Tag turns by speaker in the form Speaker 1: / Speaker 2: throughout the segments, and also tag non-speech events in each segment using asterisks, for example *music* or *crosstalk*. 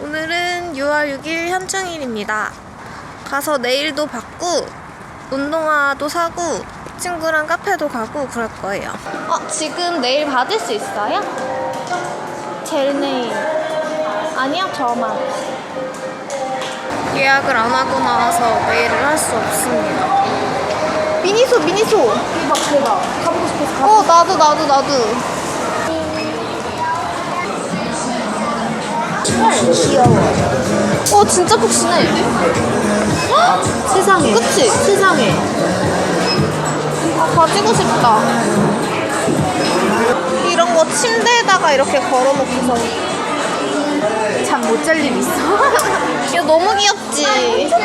Speaker 1: 오늘은 6월 6일 현충일입니다. 가서 네일도 받고 운동화도 사고 친구랑 카페도 가고 그럴 거예요. 어, 지금 네일 받을 수 있어요? 젤 네일. 아니요, 저만. 예약을 안 하고 나와서 네일을 할 수 없습니다. 미니소, 미니소.
Speaker 2: 대박 대박 가보고 싶어서
Speaker 1: 어, 나도, 나도, 나도.
Speaker 2: 귀여워
Speaker 1: 어, 진짜 푹신해.
Speaker 2: 세상에
Speaker 1: 그치?
Speaker 2: 세상에
Speaker 1: 아, 가지고 싶다. 이런 거 침대에다가 이렇게 걸어놓고서.
Speaker 2: 잠 못 잘 일 있어 *laughs*
Speaker 1: 이거 너무 귀엽지? 이거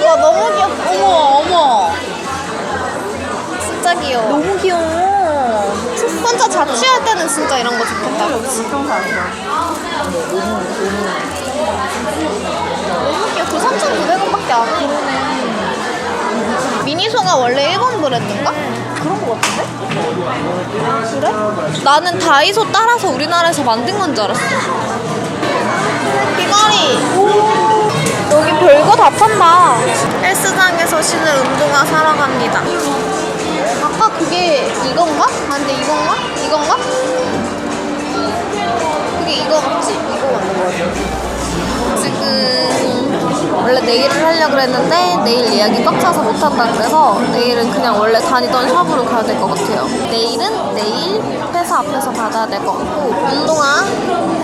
Speaker 1: 봐, 너무 귀엽다. 어머, 어머. 진짜 귀여워.
Speaker 2: 너무 귀여워
Speaker 1: 혼자 자취할 때는 진짜 이런 거 좋겠다.
Speaker 2: 그런 거 아니야.
Speaker 1: 그 3,900원밖에 안 해. 미니소가 원래 일본 브랜드인가?
Speaker 2: 그런 거 같은데?
Speaker 1: 그래? 나는 다이소 따라서 우리나라에서 만든 건 줄 알았어. 비가리. 여기 별거 다 판다. 헬스장에서 신을 운동화 사러 갑니다. 아까 그게 이건가? 아, 근데 이건가? 이건가? 그게 이거 같지? 이거 맞는 거 같아. 지금 원래 네일을 하려고 그랬는데 내일 예약이 꽉 차서 못 한다 그래서 내일은 그냥 원래 다니던 샵으로 가야 될 것 같아요. 내일은 내일 회사 앞에서 받아야 될 것 같고 운동화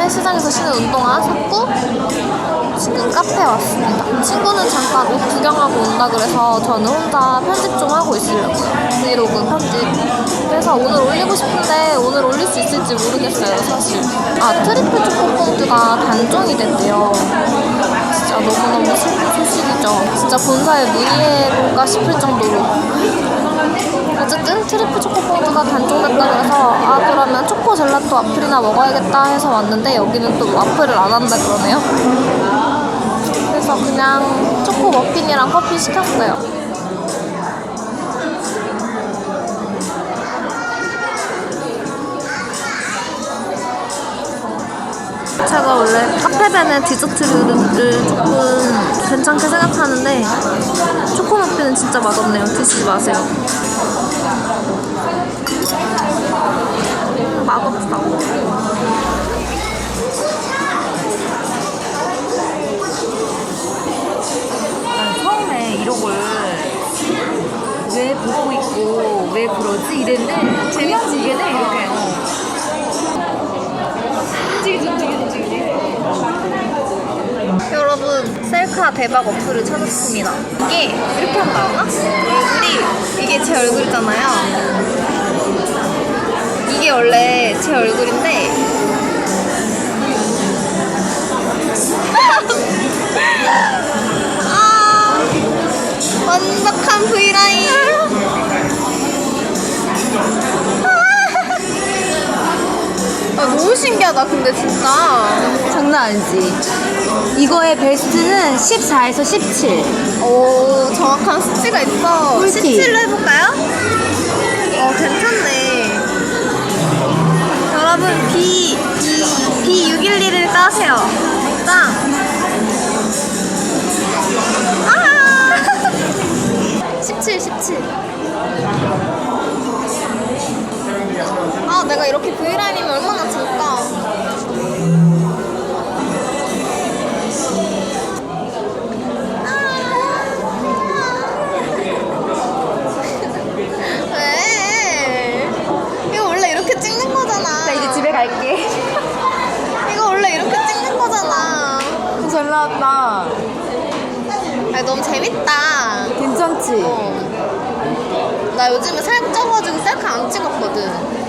Speaker 1: 헬스장에서 신은 운동화 샀고 지금 카페 왔습니다. 친구는 잠깐 옷 구경하고 온다 그래서 저는 혼자 편집 좀 하고 있으려고요. 브이로그 편집. 그래서 오늘 올리고 싶은데 오늘 올릴 수 있을지 모르겠어요, 사실. 아, 트리플 초코봉드가 단종이 됐대요. 진짜 너무너무 슬픈 소식이죠. 진짜 본사에 문의해볼까 싶을 정도로. 어쨌든 트리플 초코봉드가 단종됐다 그래서 아 그러면 초코 젤라또 와플이나 먹어야겠다 해서 왔는데 여기는 또 와플을 안 한다 그러네요. 그래서 그냥 초코 머핀이랑 커피 시켰어요. 제가 원래 카페벤의 디저트를 조금 괜찮게 생각하는데 초코머핀은 진짜 맛없네요. 드시지 마세요. 음, 맛없어.
Speaker 2: 난 처음에 걸왜 보고 있고 왜 그러지 이랬는데 재밌지 이게 돼 이렇게 어. 움직이지 움직이지 움직이지
Speaker 1: 여러분 셀카 대박 어플을 찾았습니다. 이게 이렇게 하면 나오나? 얼굴이 이게 제 얼굴이잖아요. 이게 원래 제 얼굴인데 *laughs* 아 완벽한 V라인. 아, 너무 신기하다 근데 진짜.
Speaker 2: 장난 아니지 이거의 베스트는 14에서 17
Speaker 1: 오, 정확한 수치가 있어.
Speaker 2: 꿀팁.
Speaker 1: 17로 해볼까요? 어, 괜찮네. 여러분, B, B, B611을 따세요. 짱. 아! *laughs* 17, 17. 아, 내가 이렇게 V라인이면 얼마나 질까? 왜? 이거 원래 이렇게 찍는 거잖아.
Speaker 2: 나 이제 집에 갈게
Speaker 1: 이거 원래 이렇게 찍는 거잖아.
Speaker 2: 잘 나왔다
Speaker 1: 아 너무 재밌다.
Speaker 2: 괜찮지?
Speaker 1: 어. 나 요즘에 살 쪄가지고 셀카 안 찍었거든.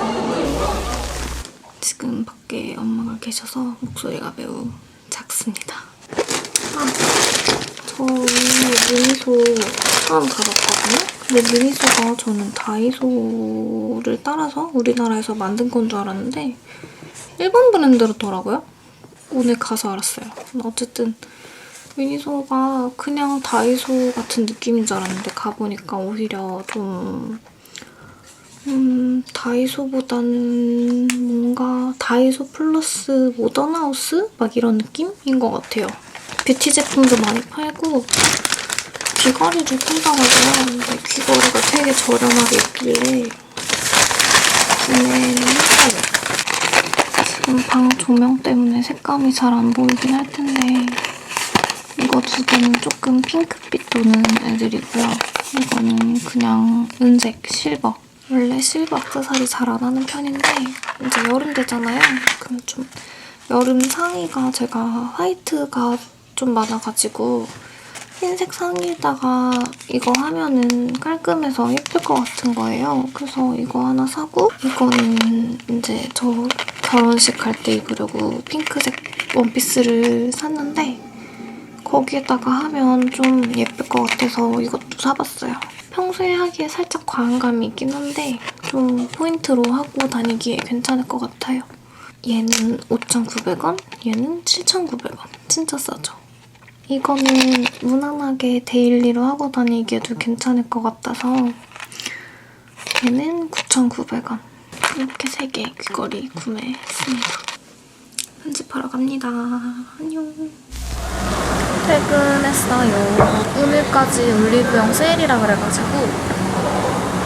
Speaker 1: 지금 밖에 엄마가 계셔서 목소리가 매우 작습니다. 아, 저 미니소 처음 가봤거든요. 근데 미니소가 저는 다이소를 따라서 우리나라에서 만든 건 줄 알았는데 일본 브랜드더라고요. 오늘 가서 알았어요. 어쨌든 미니소가 그냥 다이소 같은 느낌인 줄 알았는데 가보니까 오히려 좀
Speaker 3: 음, 다이소보다는 뭔가 다이소 플러스 모던하우스? 막 이런 느낌인 것 같아요. 뷰티 제품도 많이 팔고 귀걸이를 판다고요. 근데 귀걸이가 되게 저렴하게 있길래 구매를 했어요. 지금 방 조명 때문에 색감이 잘 안 보이긴 할 텐데 이거 두 개는 조금 핑크빛 도는 애들이고요. 이거는 그냥 은색 실버. 원래 실버 액세서리 잘 안 하는 편인데 이제 여름 되잖아요. 그럼 좀 여름 상의가 제가 화이트가 좀 많아가지고 흰색 상의에다가 이거 하면은 깔끔해서 예쁠 것 같은 거예요. 그래서 이거 하나 사고 이거는 이제 저 결혼식 갈 때 입으려고 핑크색 원피스를 샀는데 거기에다가 하면 좀 예쁠 것 같아서 이것도 사봤어요. 평소에 하기에 살짝 과한감이 있긴 한데 좀 포인트로 하고 다니기에 괜찮을 것 같아요. 얘는 5,900원, 얘는 7,900원. 진짜 싸죠? 이거는 무난하게 데일리로 하고 다니기에도 괜찮을 것 같아서 얘는 9,900원. 이렇게 3개 귀걸이 구매했습니다. 편집하러 갑니다. 안녕. 퇴근했어요. 오늘까지 올리브영 세일이라 그래가지고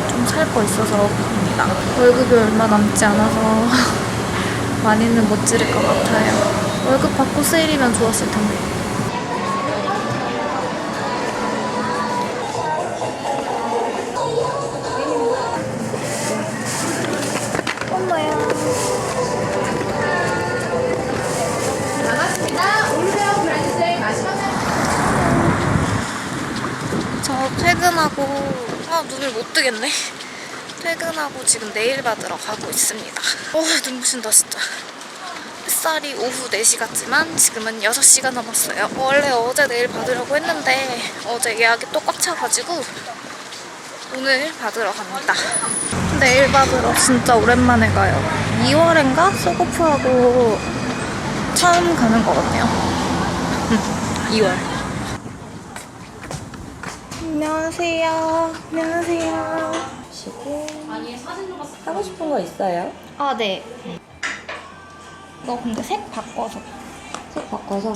Speaker 3: 좀 살 거 있어서 갑니다. 월급이 얼마 남지 않아서 *laughs* 많이는 못 지를 것 같아요. 월급 받고 세일이면 좋았을 텐데. 못 뜨겠네. 퇴근하고 지금 네일 받으러 가고 있습니다. 어 눈부신다 진짜. 햇살이 오후 4시 같지만 지금은 6시가 넘었어요. 원래 어제 네일 받으려고 했는데 어제 예약이 또 꽉 차가지고 오늘 받으러 갑니다. 네일 받으러 진짜 오랜만에 가요. 2월인가? 소고프하고 처음 가는 것 같네요. 2월. 안녕하세요. 안녕하세요.
Speaker 4: 시고 하고 싶은 거 있어요?
Speaker 3: 아, 네. 너 근데 색 바꿔서.
Speaker 4: 색 바꿔서?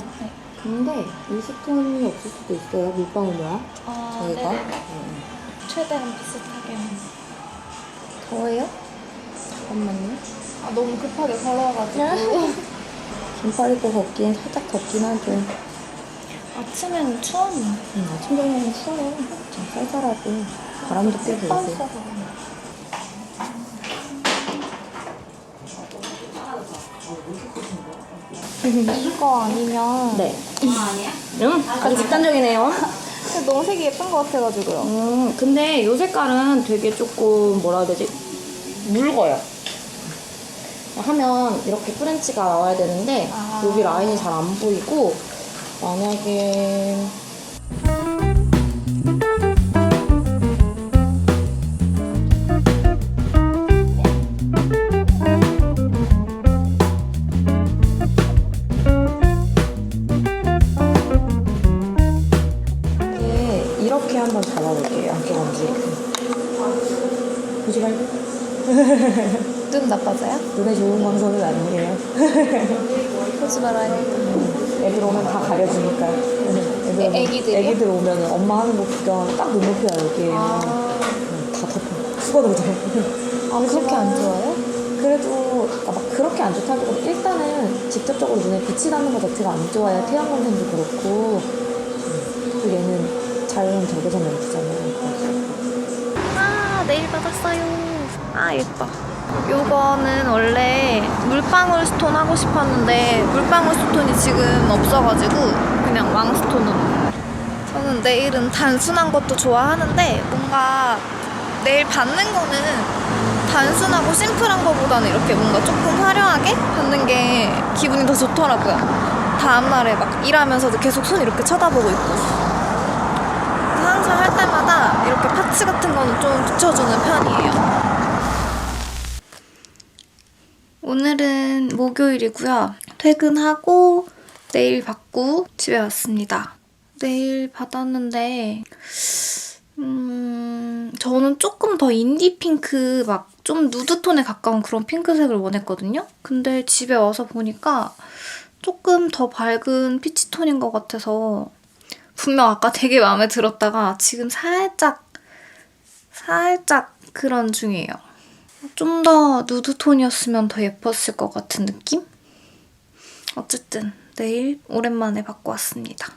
Speaker 4: 근데 일시톤이 없을 수도 있어요 물방울이야
Speaker 3: 아,
Speaker 4: 저희가
Speaker 3: 네네.
Speaker 4: 응.
Speaker 3: 최대한 비슷하게는.
Speaker 4: 더워요? 잠깐만요
Speaker 3: 아, 너무 급하게 걸어가지고. *laughs*
Speaker 4: 긴팔 입고 걷긴 살짝 덥긴 하죠
Speaker 3: 아침에는 추웠네.
Speaker 4: 응, 아침 저녁은 추워요 좀 쌀쌀하고 바람도 꽤 불고.
Speaker 3: 이거 아니면
Speaker 4: 네 응? 아주 극단적이네요
Speaker 3: 근데 너무 색이 예쁜 것 같아가지고요.
Speaker 4: 음, 근데 이 색깔은 되게 조금 뭐라 해야 되지? 묽어요. 하면 이렇게 프렌치가 나와야 되는데
Speaker 3: 아.
Speaker 4: 여기 라인이 잘 안 보이고 만약에 네, 이렇게 한번 잡아볼게요. 양쪽 엄지. 보지 말고.
Speaker 3: 눈 나빠져요?
Speaker 4: 눈에 좋은 방송은 아니에요. *laughs*
Speaker 3: 보지 말아요.
Speaker 4: 애들 오면 다 가려주니까. 애들,
Speaker 3: 애- 애기들이요?
Speaker 4: 애기들 오면 엄마 하는 거 구경 딱 눈높이야, 여기.
Speaker 3: 아,
Speaker 4: 응, 다 덮어. 수건으로 덮어.
Speaker 3: 아 그렇게 안 좋아요?
Speaker 4: 그래도 아, 막 그렇게 안 좋다기보다 일단은 직접적으로 눈에 빛이 닿는 것 자체가 안 좋아요. 태양광선도 그렇고. 음, 또 얘는 자연 적외선 렌즈잖아요.
Speaker 3: 아 네일 받았어요. 아 예뻐. 요거는 원래 물방울 스톤 하고 싶었는데 물방울 스톤이 지금 없어가지고 그냥 왕 스톤으로. 저는 네일은 단순한 것도 좋아하는데 뭔가 네일 받는 거는 단순하고 심플한 거보다는 이렇게 뭔가 조금 화려하게 받는 게 기분이 더 좋더라고요. 다음날에 막 일하면서도 계속 손 이렇게 쳐다보고 있고. 항상 할 때마다 이렇게 파츠 같은 거는 좀 붙여주는 편이에요. 오늘은 목요일이고요. 퇴근하고 내일 받고 집에 왔습니다. 내일 받았는데 음 음, 저는 조금 더 인디 핑크 막 좀 누드톤에 가까운 그런 핑크색을 원했거든요. 근데 집에 와서 보니까 조금 더 밝은 피치톤인 것 같아서 분명 아까 되게 마음에 들었다가 지금 살짝 살짝 그런 중이에요. 좀 더 누드 톤이었으면 더 예뻤을 것 같은 느낌? 어쨌든 내일 오랜만에 받고 왔습니다.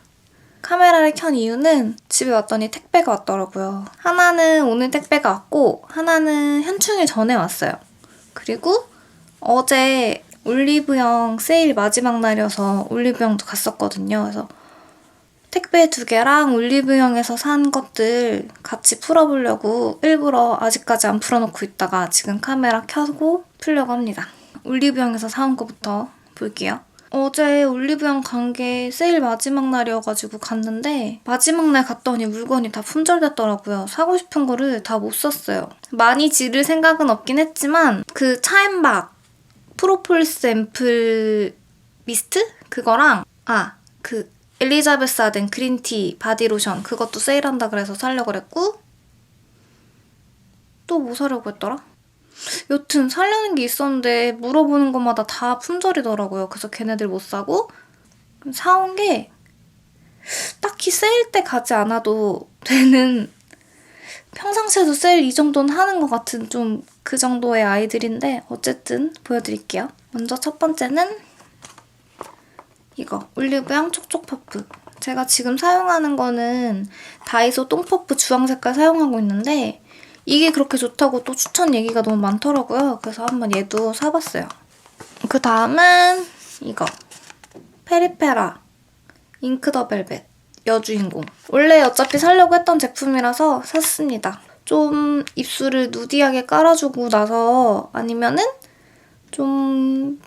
Speaker 3: 카메라를 켠 이유는 집에 왔더니 택배가 왔더라고요. 하나는 오늘 택배가 왔고 하나는 현충일 전에 왔어요. 그리고 어제 올리브영 세일 마지막 날이어서 올리브영도 갔었거든요. 그래서 택배 두 개랑 올리브영에서 산 것들 같이 풀어보려고 일부러 아직까지 안 풀어놓고 있다가 지금 카메라 켜고 풀려고 합니다. 올리브영에서 사온 거부터 볼게요. 어제 올리브영 간 게 세일 마지막 날이어가지고 갔는데 마지막 날 갔더니 물건이 다 품절됐더라고요. 사고 싶은 거를 다 못 샀어요. 많이 지를 생각은 없긴 했지만 그 차엠박 프로폴리스 앰플 미스트 그거랑 아 그 엘리자베스 아덴 그린티 바디로션 그것도 세일한다 그래서 살려고 그랬고 또 뭐 사려고 했더라? 여튼 살려는 게 있었는데 물어보는 것마다 다 품절이더라고요. 그래서 걔네들 못 사고 사온 게 딱히 세일 때 가지 않아도 되는 평상시에도 세일 이 정도는 하는 것 같은 좀 그 정도의 아이들인데 어쨌든 보여드릴게요. 먼저 첫 번째는 이거 올리브영 촉촉 퍼프. 제가 지금 사용하는 거는 다이소 똥퍼프 주황 색깔 사용하고 있는데 이게 그렇게 좋다고 또 추천 얘기가 너무 많더라고요. 그래서 한번 얘도 사봤어요. 그 다음은 이거 페리페라 잉크 더 벨벳 여주인공. 원래 어차피 살려고 했던 제품이라서 샀습니다. 좀 입술을 누디하게 깔아주고 나서 아니면은 좀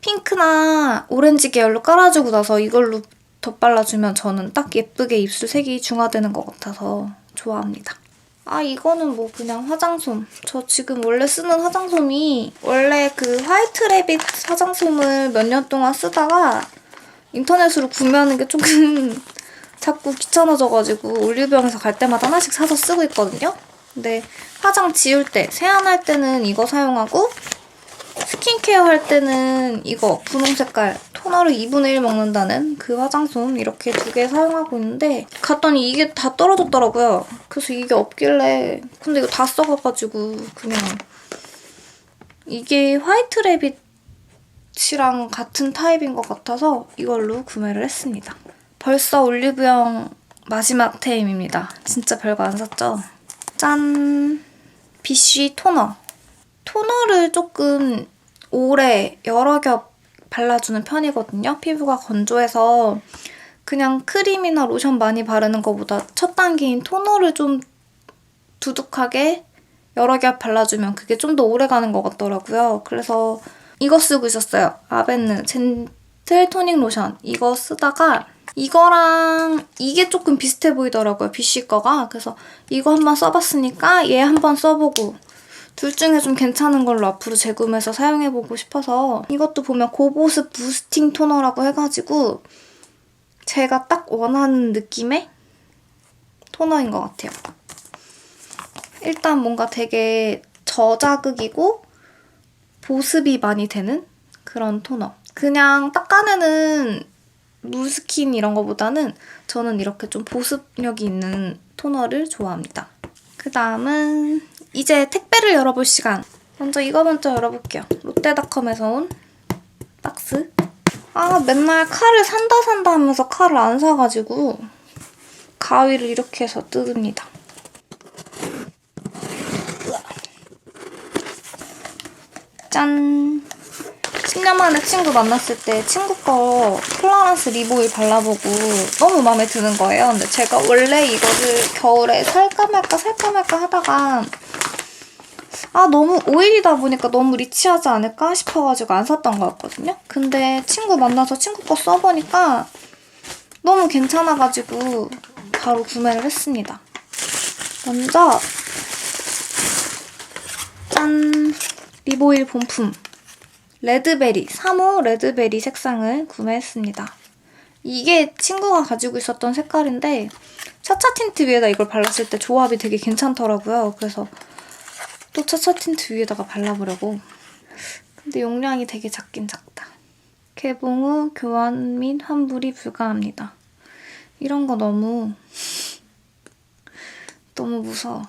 Speaker 3: 핑크나 오렌지 계열로 깔아주고 나서 이걸로 덧발라주면 저는 딱 예쁘게 입술 색이 중화되는 것 같아서 좋아합니다. 아 이거는 뭐 그냥 화장솜. 저 지금 원래 쓰는 화장솜이 원래 그 화이트 레빗 화장솜을 몇 년 동안 쓰다가 인터넷으로 구매하는 게 조금 *laughs* 자꾸 귀찮아져가지고 올리브영에서 갈 때마다 하나씩 사서 쓰고 있거든요. 근데 화장 지울 때, 세안할 때는 이거 사용하고 스킨케어 할 때는 이거 분홍 색깔 토너를 2분의 1 먹는다는 그 화장솜 이렇게 두 개 사용하고 있는데 갔더니 이게 다 떨어졌더라고요. 그래서 이게 없길래 근데 이거 다 썩어가지고 그냥 이게 화이트 레빗이랑 같은 타입인 것 같아서 이걸로 구매를 했습니다. 벌써 올리브영 마지막 테임입니다. 진짜 별거 안 샀죠? 짠! 비쉬 토너. 토너를 조금 오래 여러 겹 발라주는 편이거든요. 피부가 건조해서 그냥 크림이나 로션 많이 바르는 것보다 첫 단계인 토너를 좀 두둑하게 여러 겹 발라주면 그게 좀 더 오래 가는 것 같더라고요. 그래서 이거 쓰고 있었어요. 아벤느 젠틀 토닉 로션. 이거 쓰다가 이거랑 이게 조금 비슷해 보이더라고요. 비쉬 거가. 그래서 이거 한번 써봤으니까 얘 한번 써보고 둘 중에 좀 괜찮은 걸로 앞으로 재구매해서 사용해보고 싶어서 이것도 보면 고보습 부스팅 토너라고 해가지고 제가 딱 원하는 느낌의 토너인 것 같아요. 일단 뭔가 되게 저자극이고 보습이 많이 되는 그런 토너. 그냥 닦아내는 무스킨 이런 거보다는 저는 이렇게 좀 보습력이 있는 토너를 좋아합니다. 그 다음은 이제 택배를 열어볼 시간. 먼저 이거 먼저 열어볼게요. 롯데닷컴에서 온 박스. 아 맨날 칼을 산다 산다 하면서 칼을 안 사가지고 가위를 이렇게 해서 뜯습니다. 짠! 10년 만에 친구 만났을 때 친구 거 플라란스 리보일 발라보고 너무 마음에 드는 거예요. 근데 제가 원래 이거를 겨울에 살까 말까 살까 말까 하다가 아 너무 오일이다 보니까 너무 리치하지 않을까 싶어가지고 안 샀던 거였거든요. 근데 친구 만나서 친구 거 써보니까 너무 괜찮아가지고 바로 구매를 했습니다. 먼저 짠 리보일 본품 레드베리 3호 레드베리 색상을 구매했습니다. 이게 친구가 가지고 있었던 색깔인데 차차 틴트 위에다 이걸 발랐을 때 조합이 되게 괜찮더라고요. 그래서 또 차차 틴트 위에다가 발라보려고. 근데 용량이 되게 작긴 작다. 개봉 후 교환 및 환불이 불가합니다. 이런 거 너무 너무 무서워.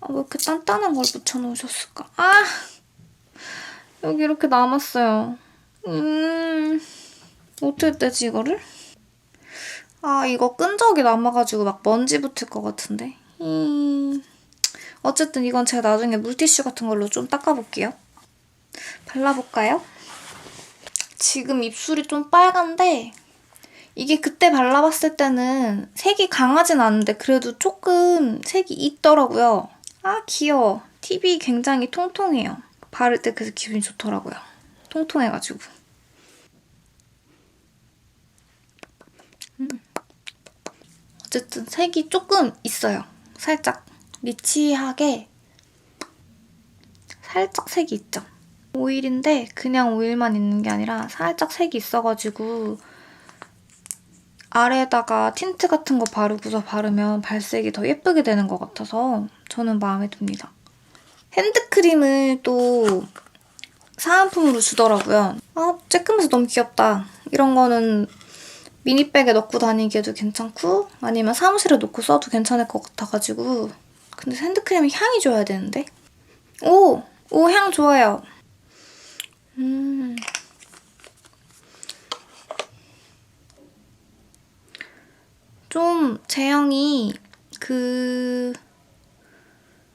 Speaker 3: 아, 왜 이렇게 단단한 걸 붙여놓으셨을까? 아! 여기 이렇게 남았어요. 음, 어떻게 떼지, 이거를? 아, 이거 끈적이 남아가지고 막 먼지 붙을 것 같은데. 음, 어쨌든 이건 제가 나중에 물티슈 같은 걸로 좀 닦아볼게요. 발라볼까요? 지금 입술이 좀 빨간데, 이게 그때 발라봤을 때는 색이 강하진 않은데 그래도 조금 색이 있더라고요. 아 귀여워. 팁이 굉장히 통통해요. 바를 때 그래서 기분이 좋더라고요. 통통해가지고. 음. 어쨌든 색이 조금 있어요. 살짝 리치하게 살짝 색이 있죠. 오일인데 그냥 오일만 있는 게 아니라 살짝 색이 있어가지고 아래에다가 틴트 같은 거 바르고서 바르면 발색이 더 예쁘게 되는 것 같아서 저는 마음에 듭니다. 핸드크림을 또 사은품으로 주더라고요. 아, 쬐끔해서 너무 귀엽다. 이런 거는 미니백에 넣고 다니기에도 괜찮고 아니면 사무실에 놓고 써도 괜찮을 것 같아가지고 근데 핸드크림이 향이 좋아야 되는데 오! 오, 향 좋아요. 음... 좀 제형이 그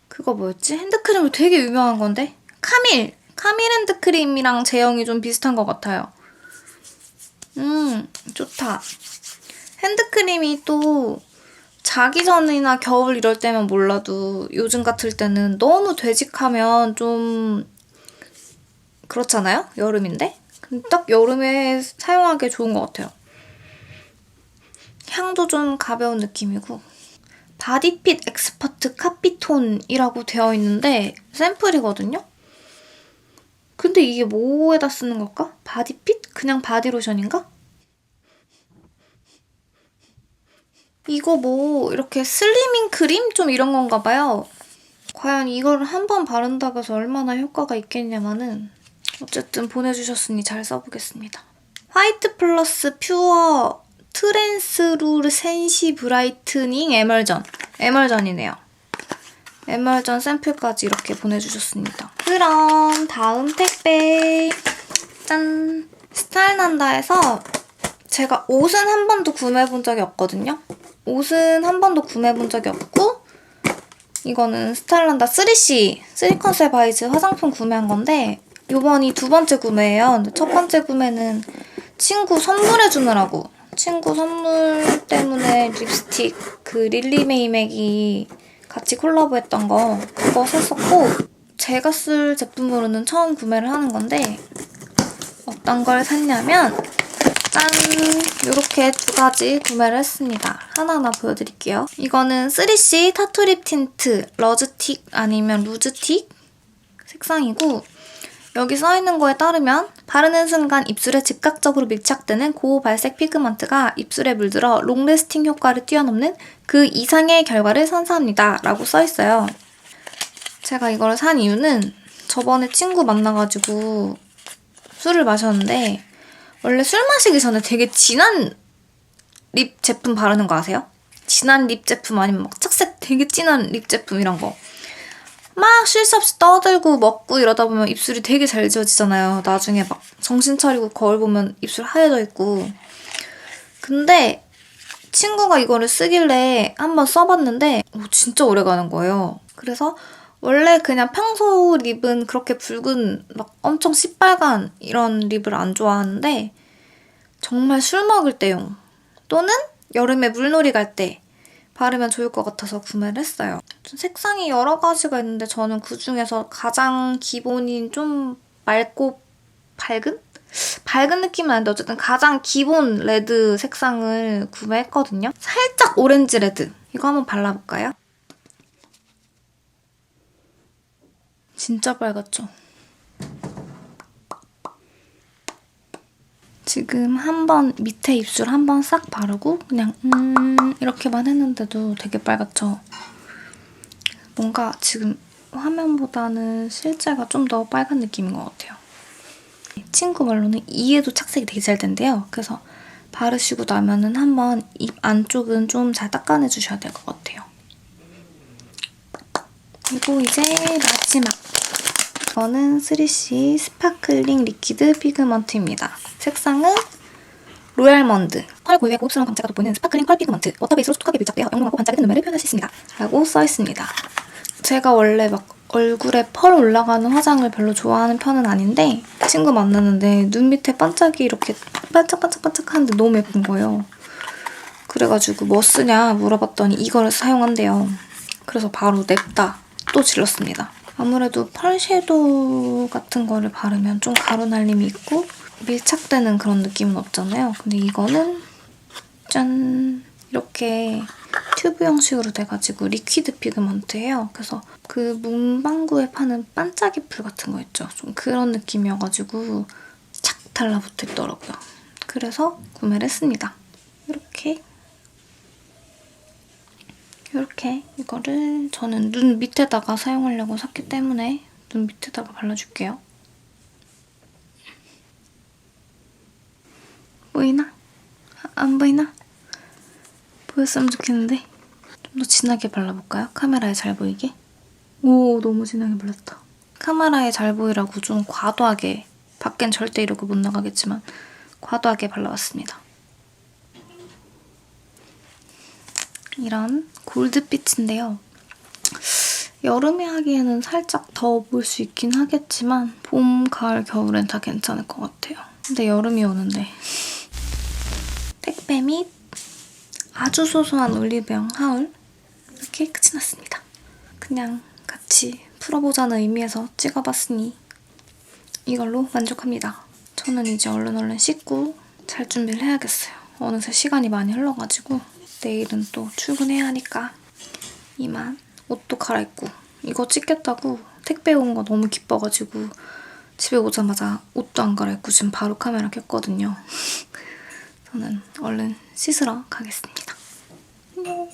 Speaker 3: 그거 뭐였지? 핸드크림으로 되게 유명한 건데 카밀 카밀 핸드크림이랑 제형이 좀 비슷한 것 같아요. 음 좋다. 핸드크림이 또 자기 전이나 겨울 이럴 때면 몰라도 요즘 같을 때는 너무 되직하면 좀 그렇잖아요? 여름인데? 딱 여름에 사용하기 좋은 것 같아요. 향도 좀 가벼운 느낌이고 바디핏 엑스퍼트 카피톤이라고 되어 있는데 샘플이거든요? 근데 이게 뭐에다 쓰는 걸까? 바디핏? 그냥 바디로션인가? 이거 뭐 이렇게 슬리밍 크림? 좀 이런 건가 봐요. 과연 이걸 한 번 바른다고 해서 얼마나 효과가 있겠냐마는 어쨌든 보내주셨으니 잘 써보겠습니다. 화이트 플러스 퓨어 트랜스루르 센시 브라이트닝 에멀전 에멀전이네요. 에멀전 샘플까지 이렇게 보내주셨습니다. 그럼 다음 택배 짠 스타일난다에서 제가 옷은 한 번도 구매해본 적이 없거든요. 옷은 한 번도 구매해본 적이 없고 이거는 스타일난다 3C 3컨셉 아이즈 화장품 구매한 건데 요번이 두 번째 구매예요. 첫 번째 구매는 친구 선물해 주느라고 친구 선물 때문에 립스틱 그 릴리메이맥이 같이 콜라보했던 거 그거 샀었고 제가 쓸 제품으로는 처음 구매를 하는 건데 어떤 걸 샀냐면 짠! 이렇게 두 가지 구매를 했습니다. 하나하나 보여드릴게요. 이거는 3C 타투립 틴트 러즈틱 아니면 루즈틱 색상이고 여기 써있는 거에 따르면 바르는 순간 입술에 즉각적으로 밀착되는 고발색 피그먼트가 입술에 물들어 롱래스팅 효과를 뛰어넘는 그 이상의 결과를 선사합니다. 라고 써있어요. 제가 이걸 산 이유는 저번에 친구 만나가지고 술을 마셨는데 원래 술 마시기 전에 되게 진한 립 제품 바르는 거 아세요? 진한 립 제품 아니면 막 착색 되게 진한 립 제품 이런 거. 막 쉴 새 없이 떠들고 먹고 이러다 보면 입술이 되게 잘 지워지잖아요. 나중에 막 정신 차리고 거울 보면 입술 하얘져 있고. 근데 친구가 이거를 쓰길래 한번 써봤는데 오, 진짜 오래 가는 거예요. 그래서 원래 그냥 평소 립은 그렇게 붉은 막 엄청 시빨간 이런 립을 안 좋아하는데 정말 술 먹을 때용 또는 여름에 물놀이 갈 때 바르면 좋을 것 같아서 구매를 했어요. 색상이 여러 가지가 있는데 저는 그중에서 가장 기본인 좀 맑고 밝은? 밝은 느낌은 아닌데 어쨌든 가장 기본 레드 색상을 구매했거든요. 살짝 오렌지 레드. 이거 한번 발라볼까요? 진짜 빨갛죠? 지금 한 번 밑에 입술 한 번 싹 바르고 그냥 음 이렇게만 했는데도 되게 빨갛죠. 뭔가 지금 화면보다는 실제가 좀 더 빨간 느낌인 것 같아요. 친구 말로는 이에도 착색이 되게 잘 된대요. 그래서 바르시고 나면은 한번 입 안쪽은 좀 잘 닦아내 주셔야 될 것 같아요. 그리고 이제 마지막 이거는 3C 스파클링 리퀴드 피그먼트입니다. 색상은 로얄먼드 펄 고유의 고급스러운 광채가 돋보이는 스파클링 펄 피그먼트 워터 베이스로 촉촉하게 밀착되어 영롱하고 반짝이는 눈매를 표현할 수 있습니다. 라고 써있습니다. 제가 원래 막 얼굴에 펄 올라가는 화장을 별로 좋아하는 편은 아닌데 친구 만났는데 눈 밑에 반짝이 이렇게 반짝반짝반짝하는데 너무 예쁜 거예요. 그래가지고 뭐 쓰냐 물어봤더니 이걸 사용한대요. 그래서 바로 냅다 또 질렀습니다. 아무래도 펄 섀도우 같은 거를 바르면 좀 가루 날림이 있고 밀착되는 그런 느낌은 없잖아요. 근데 이거는 짠 이렇게 튜브 형식으로 돼가지고 리퀴드 피그먼트예요. 그래서 그 문방구에 파는 반짝이 풀 같은 거 있죠. 좀 그런 느낌이어가지고 착 달라붙어 있더라고요. 그래서 구매를 했습니다. 이렇게 이렇게 이거를 저는 눈 밑에다가 사용하려고 샀기 때문에 눈 밑에다가 발라줄게요. 보이나? 아, 안 보이나? 보였으면 좋겠는데 좀 더 진하게 발라볼까요? 카메라에 잘 보이게? 오 너무 진하게 발랐다. 카메라에 잘 보이라고 좀 과도하게 밖엔 절대 이러고 못 나가겠지만 과도하게 발라봤습니다. 이런 골드빛인데요. 여름에 하기에는 살짝 더워 보일 수 있긴 하겠지만 봄, 가을, 겨울엔 다 괜찮을 것 같아요. 근데 여름이 오는데 *laughs* 택배 및 아주 소소한 올리브영 하울 이렇게 끝이 났습니다. 그냥 같이 풀어보자는 의미에서 찍어봤으니 이걸로 만족합니다. 저는 이제 얼른 얼른 씻고 잘 준비를 해야겠어요. 어느새 시간이 많이 흘러가지고 내일은 또 출근해야 하니까 이만 옷도 갈아입고 이거 찍겠다고 택배 온 거 너무 기뻐가지고 집에 오자마자 옷도 안 갈아입고 지금 바로 카메라 켰거든요. *laughs* 저는 얼른 씻으러 가겠습니다. 안녕.